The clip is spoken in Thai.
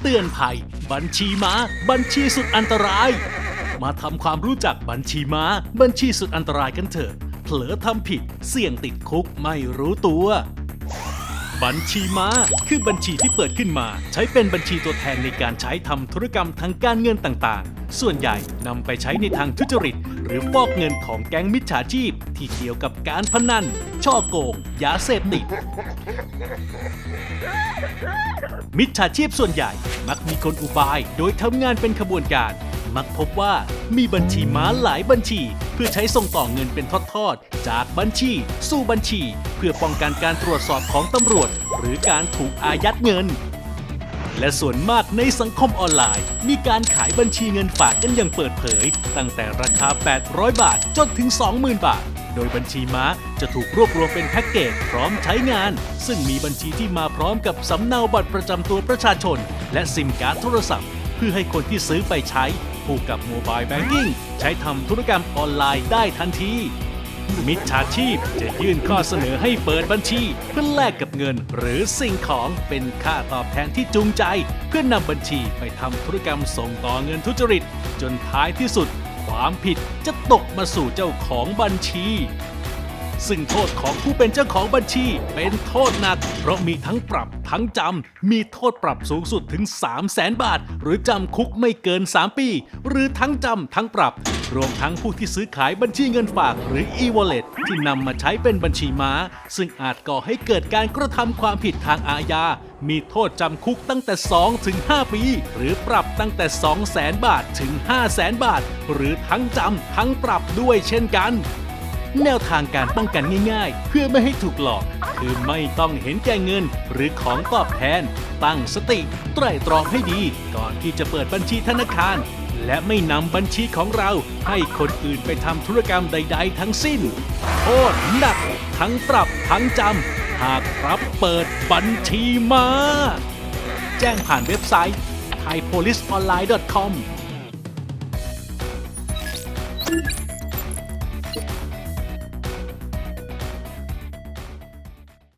เตือนภัย บัญชีม้า บัญชีสุดอันตราย มาทำความรู้จักบัญชีม้า บัญชีสุดอันตรายกันเถอะ เผลอทำผิด เสี่ยงติดคุกไม่รู้ตัวบัญชีม้าคือบัญชีที่เปิดขึ้นมา ใช้เป็นบัญชีตัวแทนในการใช้ทำธุรกรรมทางการเงินต่างๆ ส่วนใหญ่นำไปใช้ในทางทุจริต รือฟอกเงินของแก๊งมิจฉาชีพ ที่เกี่ยวกับการพนัน ช่อโกง ยาเสพติด มิจฉาชีพส่วนใหญ่มักมีคนอุบาย โดยทำงานเป็นขบวนการ มักพบว่ามีบัญชีม้าหลายบัญชี เพื่อใช้ส่งต่อเงินเป็นทอดๆ จากบัญชี สู่บัญชี เพื่อป้องกันการตรวจสอบของตำรวจ หรือการถูกอายัดเงิน และส่วนมากในสังคมออนไลน์ มีการขายบัญชีเงินฝากกันอย่างเปิดเผย ตั้งแต่ราคา 800 บาทจนถึง 20,000 บาท โดยบัญชีม้าจะถูกรวบรวมเป็นแพ็กเกจพร้อมใช้งาน ซึ่งมีบัญชีที่มาพร้อมกับสำเนาบัตรประจำตัวประชาชน และซิมการ์ดโทรศัพท์ เพื่อให้คนที่ซื้อไปใช้ผูกกับโมบายแบงกิ้งใช้ทำธุรกรรมออนไลน์ได้ทันที มิจฉาชีพจะยื่นข้อเสนอให้เปิดบัญชีเพื่อแลกกับเงินหรือสิ่งของเป็นค่าตอบแทนที่จูงใจ เพื่อนำบัญชีไปทำธุรกรรมส่งต่อเงินทุจริต จนท้ายที่สุด ความผิดจะตกมาสู่เจ้าของบัญชี ซึ่งโทษของผู้เป็นเจ้าของบัญชีเป็นโทษหนัก เพราะมีทั้งปรับทั้งจำ มีโทษปรับสูงสุดถึง 3 0 0แสนบาท หรือจำคุกไม่เกิน 3 ปี หรือทั้งจำทั้งปรับ รวมทั้งผู้ที่ซื้อขายบัญชีเงินฝากหรือ e-wallet ที่นำมาใช้เป็นบัญชีม้า ซึ่งอาจก่อให้เกิดการกระทำความผิดทางอาญา มีโทษจำคุกตั้งแต่ 2 ถึง 5 ปี หรือปรับตั้งแต่ 2 0 0แสนบาทถึง 5 0 0แสนบาท หรือทั้งจำทั้งปรับด้วยเช่นกัน แนวทางการป้องกันง่าย ๆ เพื่อไม่ให้ถูกหลอกคือไม่ต้องเห็นแก่เงินหรือของตอบแทน ตั้งสติ ไตร่ตรองให้ดี ก่อนที่จะเปิดบัญชีธนาคาร และไม่นำบัญชีของเราให้คนอื่นไปทำธุรกรรมใด ๆ ทั้งสิ้น โทษหนัก ทั้งปรับทั้งจำ หากรับเปิดบัญชีมา แจ้งผ่านเว็บไซต์ thaipoliceonline.com